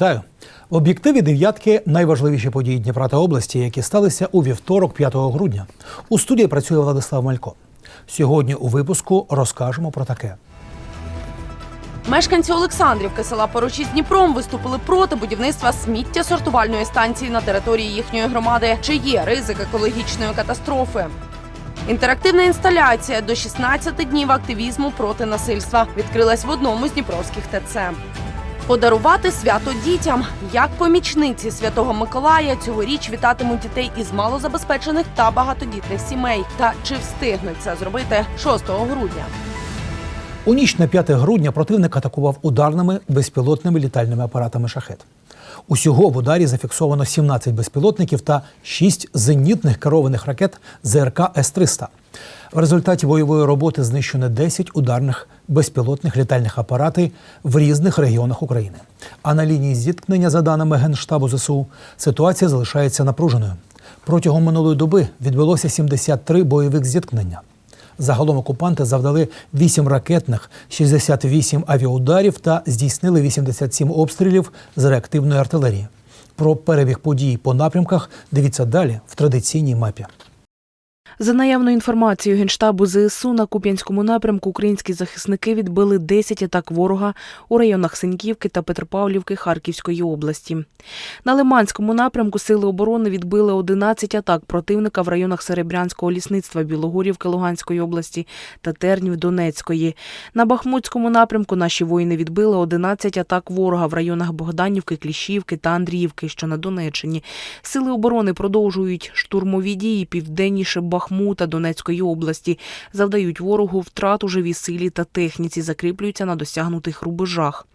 Вітаю! В об'єктиві дев'ятки найважливіші події Дніпра та області, які сталися у вівторок, 5 грудня. У студії працює Владислав Малько. Сьогодні у випуску розкажемо про таке. Мешканці Олександрівки села поруч із Дніпром виступили проти будівництва сміттєсортувальної станції на території їхньої громади. Чи є ризик екологічної катастрофи? Інтерактивна інсталяція до 16 днів активізму проти насильства відкрилась в одному з дніпровських ТЦ. Подарувати свято дітям як помічниці святого Миколая цьогоріч вітатимуть дітей із малозабезпечених та багатодітних сімей. Та чи встигнуть це зробити 6 грудня? У ніч на 5 грудня противник атакував ударними безпілотними літальними апаратами шахет. Усього в ударі зафіксовано 17 безпілотників та 6 зенітних керованих ракет ЗРК С-300. В результаті бойової роботи знищено 10 ударних безпілотних літальних апаратів в різних регіонах України. А на лінії зіткнення, за даними Генштабу ЗСУ, ситуація залишається напруженою. Протягом минулої доби відбулося 73 бойових зіткнення. Загалом окупанти завдали 8 ракетних, 68 авіаударів та здійснили 87 обстрілів з реактивної артилерії. Про перебіг подій по напрямках дивіться далі в традиційній мапі. За наявною інформацією Генштабу ЗСУ на Куп'янському напрямку українські захисники відбили 10 атак ворога у районах Синьківки та Петропавлівки Харківської області. На Лиманському напрямку сили оборони відбили 11 атак противника в районах Серебрянського лісництва Білогорівки Луганської області та Тернів Донецької. На Бахмутському напрямку наші воїни відбили 11 атак ворога в районах Богданівки, Кліщівки та Андріївки, що на Донеччині. Сили оборони продовжують штурмові дії південніше Бахмута Донецької області, завдають ворогу втрат у живій силі та техніці, закріплюються на досягнутих рубежах.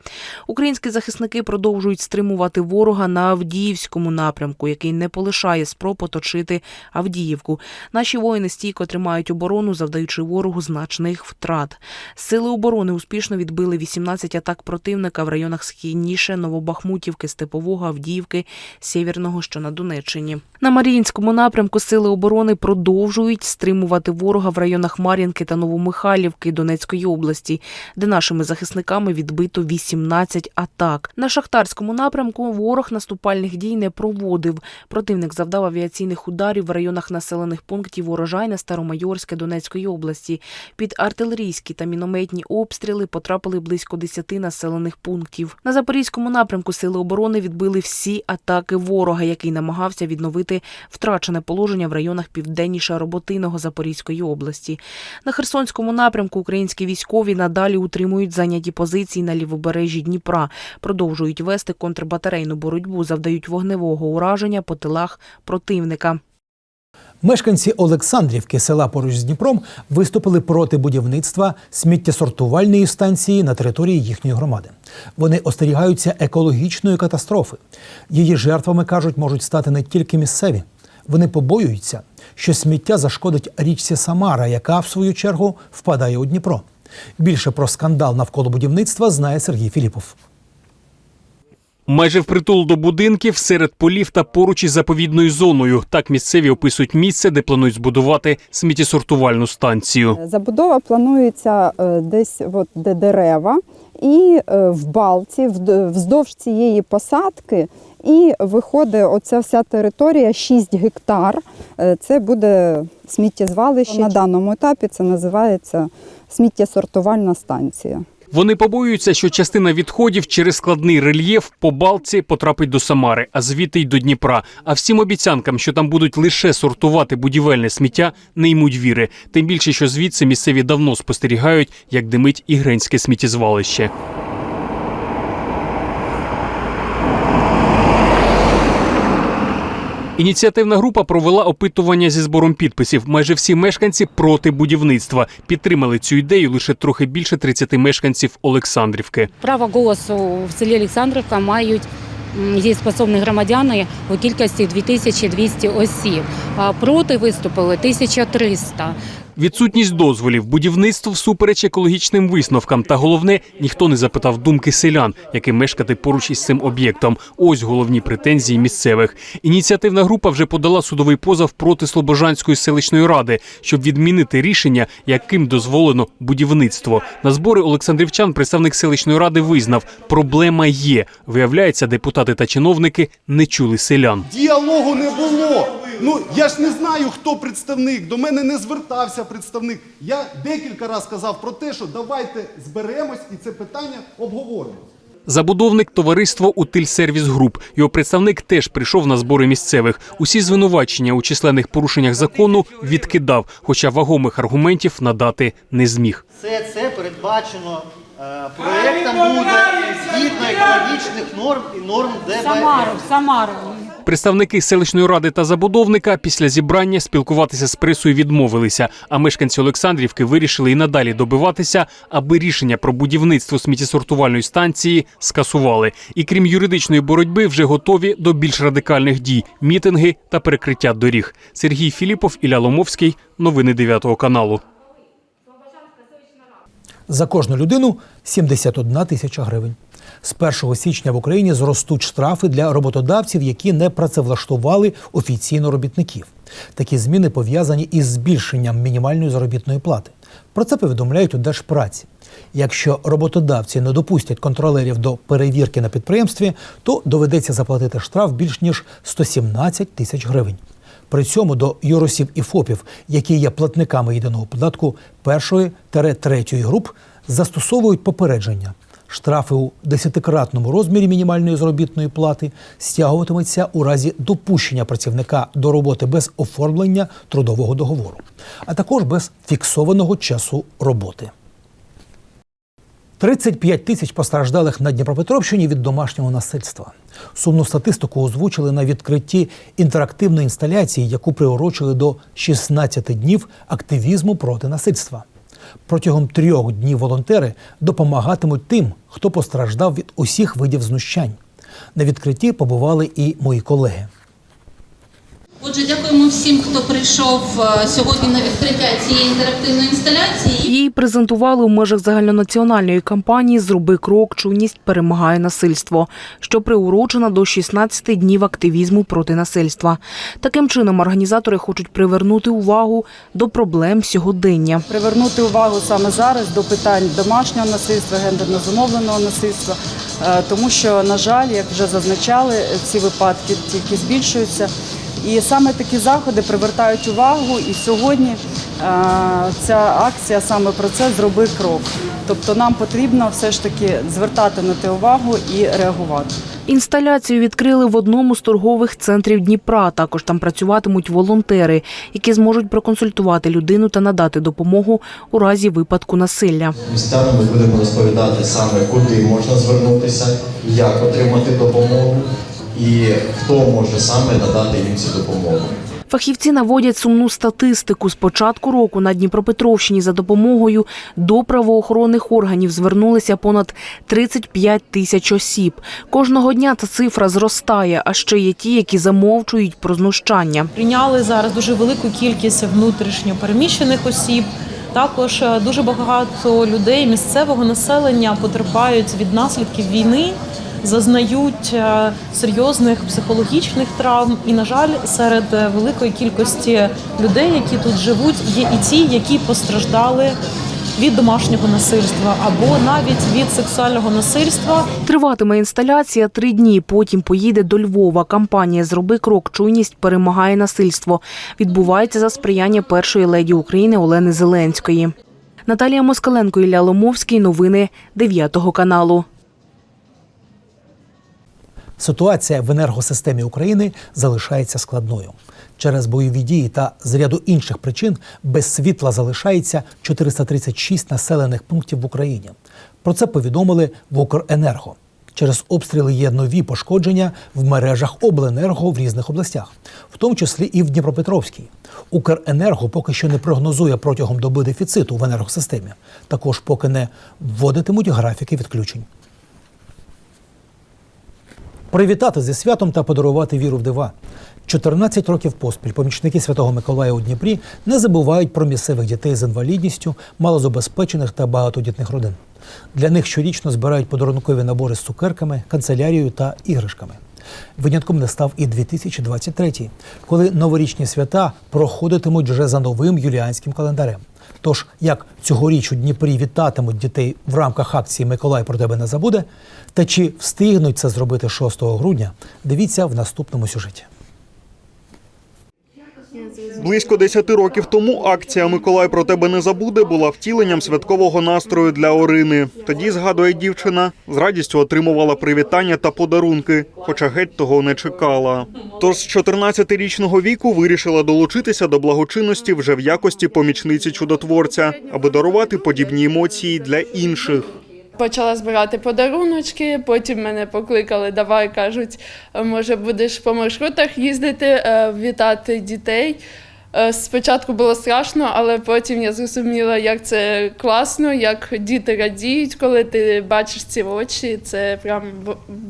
Українські захисники продовжують стримувати ворога на Авдіївському напрямку, який не полишає спроб оточити Авдіївку. Наші воїни стійко тримають оборону, завдаючи ворогу значних втрат. Сили оборони успішно відбили 18 атак противника в районах східніше Новобахмутівки, Степового, Авдіївки, Сєвєрного, що на Донеччині. На Маріїнському напрямку сили оборони продовжують стримувати ворога в районах Мар'їнки та Новомихайлівки Донецької області, де нашими захисниками відбито 18 атак. На шахтарському напрямку ворог наступальних дій не проводив. Противник завдав авіаційних ударів в районах населених пунктів Урожайне, Старомайорське Донецької області. Під артилерійські та мінометні обстріли потрапили близько 10 населених пунктів. На запорізькому напрямку сили оборони відбили всі атаки ворога, який намагався відновити втрачене положення в районах південніше Роботиного Запорізької області. На Херсонському напрямку українські військові надалі утримують зайняті позиції на лівобережжі Дніпра, продовжують вести контрбатарейну боротьбу, завдають вогневого ураження по тилах противника. Мешканці Олександрівки, села поруч з Дніпром, виступили проти будівництва сміттєсортувальної станції на території їхньої громади. Вони остерігаються екологічної катастрофи. Її жертвами кажуть, можуть стати не тільки місцеві. Вони побоюються, що сміття зашкодить річці Самара, яка в свою чергу впадає у Дніпро. Більше про скандал навколо будівництва знає Сергій Філіпов. Майже впритул до будинків серед полів та поруч із заповідною зоною. Так місцеві описують місце, де планують збудувати сміттєсортувальну станцію. Забудова планується е, десь от, де дерева, і е, в балці, вд- вздовж цієї посадки, і виходить оця вся територія 6 гектар. Е, Це буде сміттєзвалище. На даному етапі це називається сміттєсортувальна станція. Вони побоюються, що частина відходів через складний рельєф по балці потрапить до Самари, а звідти й до Дніпра. А всім обіцянкам, що там будуть лише сортувати будівельне сміття, не ймуть віри. Тим більше, що звідси місцеві давно спостерігають, як димить ігренське сміттєзвалище. Ініціативна група провела опитування зі збором підписів. Майже всі мешканці проти будівництва підтримали цю ідею лише трохи більше 30 мешканців Олександрівки. Право голосу в селі Олександрівка мають м, дієспособні громадяни у кількості 2200 осіб. А проти виступили 1300. Відсутність дозволів, будівництво всупереч екологічним висновкам. Та головне, ніхто не запитав думки селян, яким мешкати поруч із цим об'єктом. Ось головні претензії місцевих. Ініціативна група вже подала судовий позов проти Слобожанської селищної ради, щоб відмінити рішення, яким дозволено будівництво. На збори Олександрівчан представник селищної ради визнав, проблема є. Виявляється, депутати та чиновники не чули селян. Діалогу не було. Ну я ж не знаю, хто представник. До мене не звертався представник. Я декілька разів казав про те, що давайте зберемось і це питання обговоримо. Забудовник товариство Утильсервіс Груп. Його представник теж прийшов на збори місцевих. Усі звинувачення у численних порушеннях закону відкидав, хоча вагомих аргументів надати не зміг. Все це передбачено е, проєктом буде згідно екологічних норм і норм ДБР. Самару, Самару. Представники селищної ради та забудовника після зібрання спілкуватися з пресою відмовилися. А мешканці Олександрівки вирішили і надалі добиватися, аби рішення про будівництво сміттєсортувальної станції скасували. І крім юридичної боротьби, вже готові до більш радикальних дій: мітинги та перекриття доріг. Сергій Філіпов, Ілля Ломовський. Новини 9 каналу. За кожну людину 71 тисяча гривень. З 1 січня в Україні зростуть штрафи для роботодавців, які не працевлаштували офіційно робітників. Такі зміни пов'язані із збільшенням мінімальної заробітної плати. Про це повідомляють у Держпраці. Якщо роботодавці не допустять контролерів до перевірки на підприємстві, то доведеться заплатити штраф більш ніж 117 тисяч гривень. При цьому до юросіб і ФОПів, які є платниками єдиного податку першої третьої груп, застосовують попередження. Штрафи у десятикратному розмірі мінімальної заробітної плати стягуватимуться у разі допущення працівника до роботи без оформлення трудового договору, а також без фіксованого часу роботи. 35 тисяч постраждалих на Дніпропетровщині від домашнього насильства. Сумну статистику озвучили на відкритті інтерактивної інсталяції, яку приурочили до 16 днів активізму проти насильства. Протягом трьох днів волонтери допомагатимуть тим, хто постраждав від усіх видів знущань. На відкритті побували і мої колеги. Отже, дякуємо всім, хто прийшов е, сьогодні на відкриття цієї інтерактивної інсталяції. Її презентували у межах загальнонаціональної кампанії Зроби крок, чуйність перемагає насильство, що приурочена до 16 днів активізму проти насильства. Таким чином організатори хочуть привернути увагу до проблем сьогодення. привернути увагу саме зараз до питань домашнього насильства, гендерно зумовленого насильства, е, тому що, на жаль, як вже зазначали, ці випадки тільки збільшуються. І саме такі заходи привертають увагу. І сьогодні е, ця акція саме про це зроби крок. Тобто нам потрібно все ж таки звертати на те увагу і реагувати. Інсталяцію відкрили в одному з торгових центрів Дніпра. Також там працюватимуть волонтери, які зможуть проконсультувати людину та надати допомогу у разі випадку насилля. Містянам ми будемо розповідати саме, куди можна звернутися, як отримати допомогу і хто може саме надати їм цю допомогу. Фахівці наводять сумну статистику. З початку року на Дніпропетровщині за допомогою до правоохоронних органів звернулися понад 35 тисяч осіб. Кожного дня ця цифра зростає, а ще є ті, які замовчують про знущання. Прийняли зараз дуже велику кількість внутрішньо переміщених осіб. Також е, дуже багато людей місцевого населення потерпають від наслідків війни, зазнають е, серйозних психологічних травм. І, на жаль, серед е, великої кількості людей, які тут живуть, є і ті, які постраждали від домашнього насильства або навіть від сексуального насильства. Триватиме інсталяція три дні. Потім поїде до Львова. Кампанія Зроби крок. Чуйність перемагає насильство. Відбувається за сприяння першої леді України Олени Зеленської. Наталія Москаленко, Ілля Ломовський. Новини 9 каналу. Ситуація в енергосистемі України залишається складною. Через бойові дії та з ряду інших причин без світла залишається 436 населених пунктів в Україні. Про це повідомили в Укренерго. Через обстріли є нові пошкодження в мережах обленерго в різних областях, в тому числі і в Дніпропетровській. Укренерго поки що не прогнозує протягом доби дефіциту в енергосистемі. Також поки не вводитимуть графіки відключень. Привітати зі святом та подарувати віру в дива. 14 років поспіль помічники Святого Миколая у Дніпрі не забувають про місцевих дітей з інвалідністю, малозабезпечених та багатодітних родин. Для них щорічно збирають подарункові набори з цукерками, канцелярією та іграшками. Винятком не став і 2023, коли новорічні свята проходитимуть вже за новим юліанським календарем. Тож, як цьогоріч у Дніпрі вітатимуть дітей в рамках акції Миколай про тебе не забуде, та чи встигнуть це зробити 6 грудня, дивіться в наступному сюжеті. Близько 10 років тому акція Миколай про тебе не забуде була втіленням святкового настрою для Орини. Тоді, згадує дівчина, з радістю отримувала привітання та подарунки, хоча геть того не чекала. Тож з 14-річного віку вирішила долучитися до благочинності вже в якості помічниці чудотворця, аби дарувати подібні емоції для інших. Почала збирати подаруночки, потім мене покликали, давай кажуть, може будеш по маршрутах їздити, е, вітати дітей. Е, Спочатку було страшно, але потім я зрозуміла, як це класно, як діти радіють, коли ти бачиш ці очі. Це прям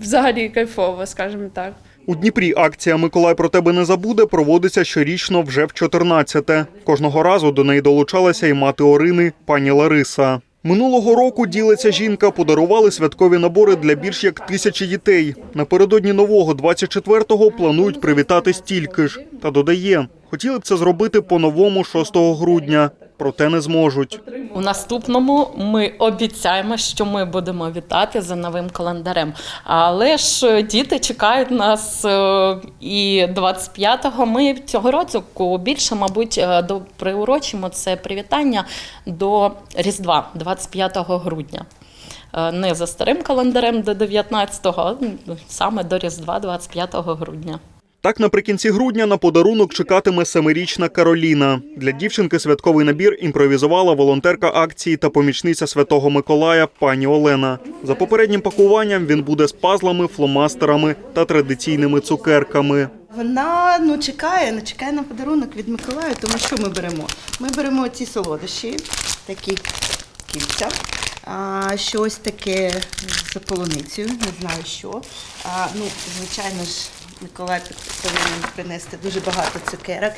взагалі кайфово, скажімо так. У Дніпрі акція Миколай про тебе не забуде проводиться щорічно вже в 14-те. Кожного разу до неї долучалася і мати Орини, пані Лариса. Минулого року ділиться жінка, подарували святкові набори для більш як тисячі дітей. Напередодні нового 24-го планують привітати стільки ж. Та додає, хотіли б це зробити по-новому 6 грудня, проте не зможуть. У наступному ми обіцяємо, що ми будемо вітати за новим календарем. Але ж діти чекають нас е, і 25-го. Ми цього року більше, мабуть, е, до приурочимо це привітання до Різдва, 25 грудня. Е, Не за старим календарем до 19-го, а саме до Різдва, 25 грудня. Так, наприкінці грудня на подарунок чекатиме семирічна Кароліна. Для дівчинки святковий набір імпровізувала волонтерка акції та помічниця Святого Миколая пані Олена. За попереднім пакуванням він буде з пазлами, фломастерами та традиційними цукерками. Вона ну чекає, ну чекає на подарунок від Миколая, тому що ми беремо? Ми беремо ці солодощі, такі кільця, а, щось таке з полуницею, не знаю що. А, ну, звичайно ж, Миколай повинен принести дуже багато цукерок.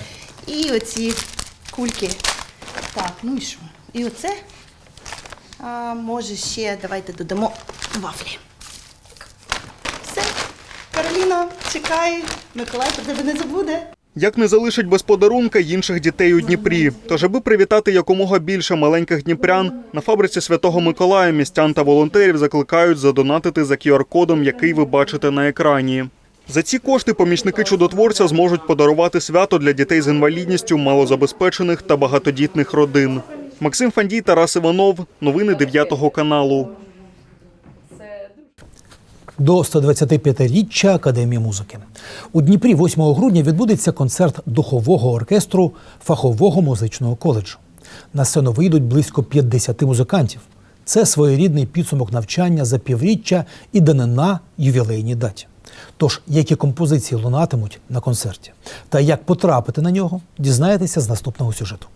І оці кульки. Так, ну і що? І оце. А, може ще давайте додамо вафлі. Все. Кароліна чекає, Миколай про тебе не забуде. Як не залишить без подарунка інших дітей у Дніпрі. Тож, аби привітати якомога більше маленьких дніпрян, на фабриці Святого Миколая містян та волонтерів закликають задонатити за QR-кодом, який ви бачите на екрані. За ці кошти помічники чудотворця зможуть подарувати свято для дітей з інвалідністю, малозабезпечених та багатодітних родин. Максим Фандій, Тарас Іванов. Новини 9 каналу. До 125-річчя Академії музики. У Дніпрі 8 грудня відбудеться концерт духового оркестру фахового музичного коледжу. На сцену вийдуть близько 50 музикантів. Це своєрідний підсумок навчання за півріччя і данина ювілейній даті. Тож, які композиції лунатимуть на концерті та як потрапити на нього, дізнаєтеся з наступного сюжету.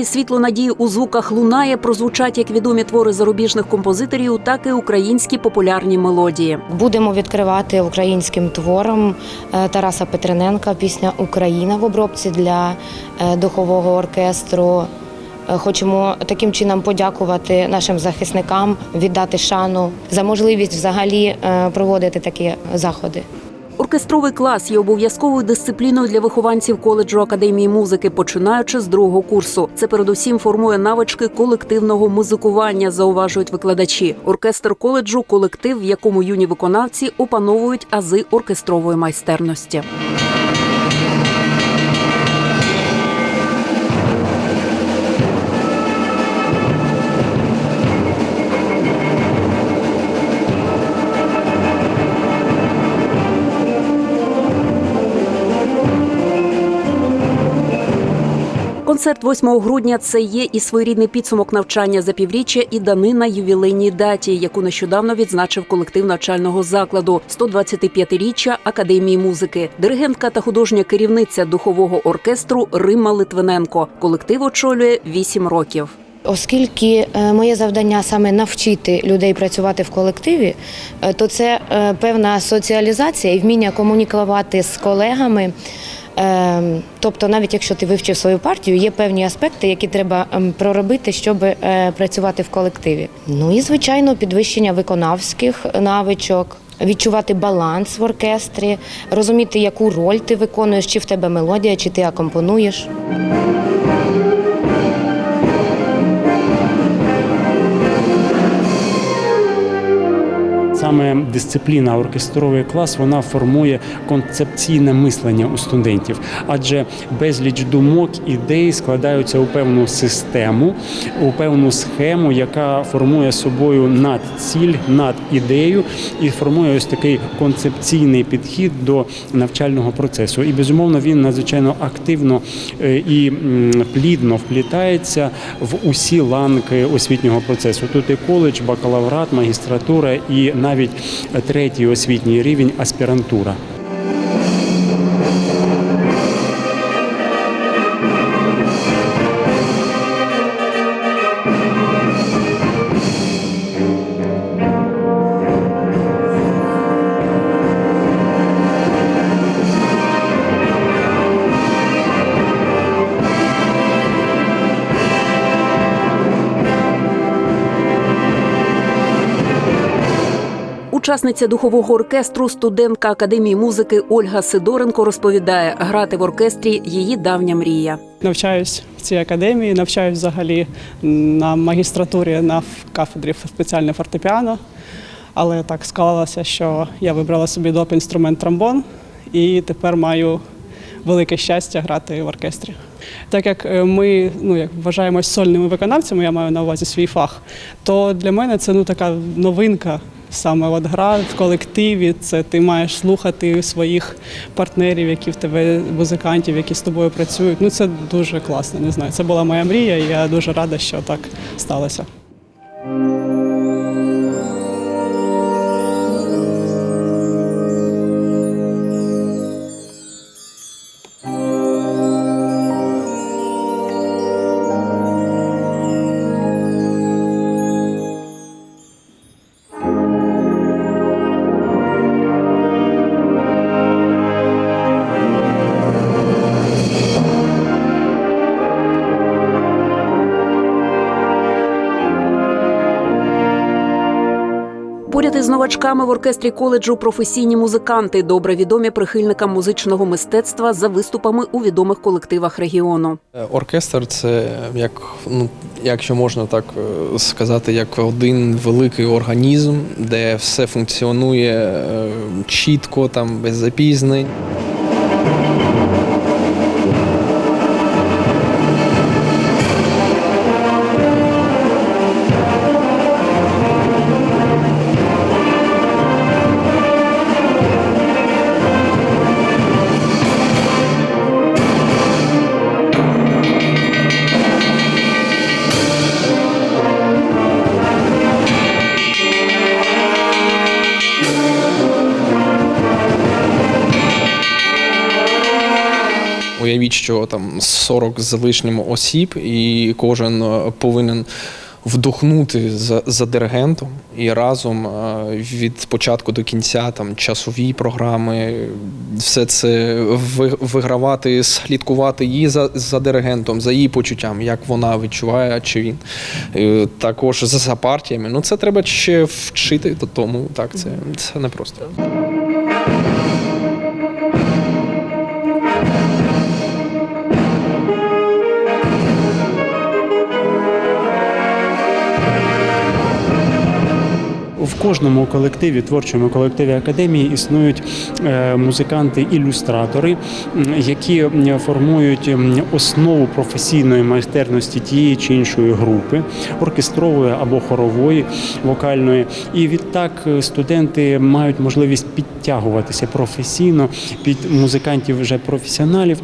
Програмі Світло надії у звуках лунає прозвучать як відомі твори зарубіжних композиторів, так і українські популярні мелодії. Будемо відкривати українським твором е, Тараса Петрененка пісня Україна в обробці для е, духового оркестру. Е, Хочемо таким чином подякувати нашим захисникам, віддати шану за можливість взагалі проводити такі заходи. Оркестровий клас є обов'язковою дисципліною для вихованців коледжу академії музики, починаючи з другого курсу. Це передусім формує навички колективного музикування, зауважують викладачі. Оркестр коледжу колектив, в якому юні виконавці опановують ази оркестрової майстерності. Концерт 8 грудня це є і своєрідний підсумок навчання за півріччя і данина ювілейній даті, яку нещодавно відзначив колектив навчального закладу 125-річчя Академії музики. Диригентка та художня керівниця духового оркестру Римма Литвиненко. Колектив очолює 8 років. Оскільки е, моє завдання саме навчити людей працювати в колективі, е, то це е, певна соціалізація і вміння комунікувати з колегами. Е, Тобто, навіть якщо ти вивчив свою партію, є певні аспекти, які треба ем, проробити, щоб е, працювати в колективі. Ну і звичайно, підвищення виконавських навичок. Відчувати баланс в оркестрі, розуміти, яку роль ти виконуєш, чи в тебе мелодія, чи ти акомпонуєш. Саме дисципліна оркестровий клас вона формує концепційне мислення у студентів, адже безліч думок, ідей складаються у певну систему, у певну схему, яка формує собою надціль, над ідею і формує ось такий концепційний підхід до навчального процесу. І безумовно він надзвичайно активно е, і плідно вплітається в усі ланки освітнього процесу. Тут і коледж, бакалаврат, магістратура і навіть третій освітній рівень аспірантура. Учасниця духового оркестру, студентка академії музики Ольга Сидоренко розповідає, грати в оркестрі її давня мрія. Навчаюсь в цій академії, навчаюсь взагалі на магістратурі на кафедрі спеціальне фортепіано. Але так склалося, що я вибрала собі доп. інструмент тромбон і тепер маю велике щастя грати в оркестрі. Так як е, ми ну, як вважаємось сольними виконавцями, я маю на увазі свій фах, то для мене це ну, така новинка. Саме от гра в колективі, це ти маєш слухати своїх партнерів, які в тебе музикантів, які з тобою працюють. Ну це дуже класно. Не знаю. Це була моя мрія, і я дуже рада, що так сталося. Поряд новачками в оркестрі коледжу професійні музиканти, добре відомі прихильникам музичного мистецтва за виступами у відомих колективах регіону. Оркестр це як ну, якщо можна так е, сказати, як один великий організм, де все функціонує е, чітко, там без запізнень. Що там 40 з лишнім осіб, і кожен е, повинен вдохнути за, за диригентом і разом е, від початку до кінця там часові програми, все це ви- вигравати, слідкувати її за, за диригентом, за її почуттям, як вона відчуває, чи він. Е, Також за, партіями. Ну це треба ще вчити, то тому так це, це непросто. Кожному колективі, творчому колективі академії існують е, музиканти-ілюстратори, які формують основу професійної майстерності тієї чи іншої групи, оркестрової або хорової, вокальної. І відтак е, студенти мають можливість підтягуватися професійно під музикантів вже професіоналів,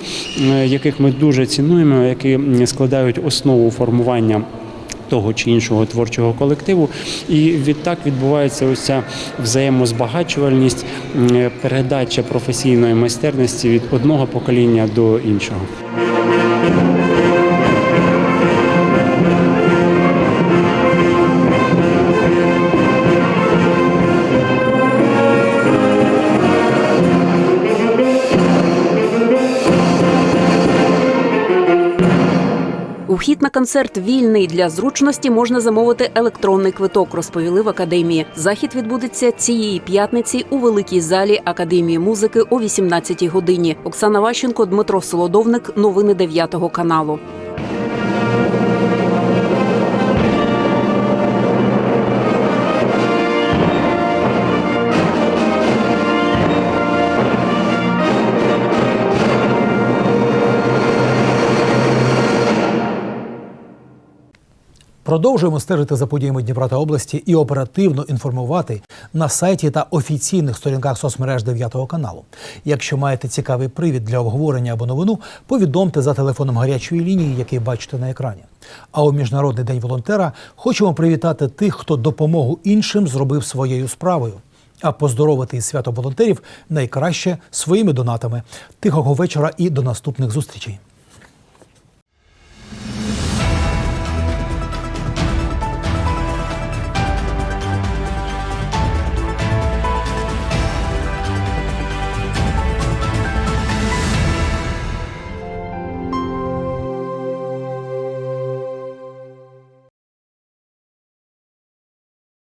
е, яких ми дуже цінуємо, які складають основу формування. Того чи іншого творчого колективу, і відтак відбувається ось ця взаємозбагачувальність, передача професійної майстерності від одного покоління до іншого. Вхід на концерт вільний для зручності можна замовити електронний квиток, розповіли в академії. Захід відбудеться цієї п'ятниці у великій залі Академії музики о 18-й годині. Оксана Ващенко, Дмитро Солодовник. Новини 9 каналу. Продовжуємо стежити за подіями Дніпра та області і оперативно інформувати на сайті та офіційних сторінках соцмереж 9 каналу. Якщо маєте цікавий привід для обговорення або новину, повідомте за телефоном гарячої лінії, який бачите на екрані. А у міжнародний день волонтера хочемо привітати тих, хто допомогу іншим зробив своєю справою. А поздоровити із свято волонтерів найкраще своїми донатами. Тихого вечора і до наступних зустрічей.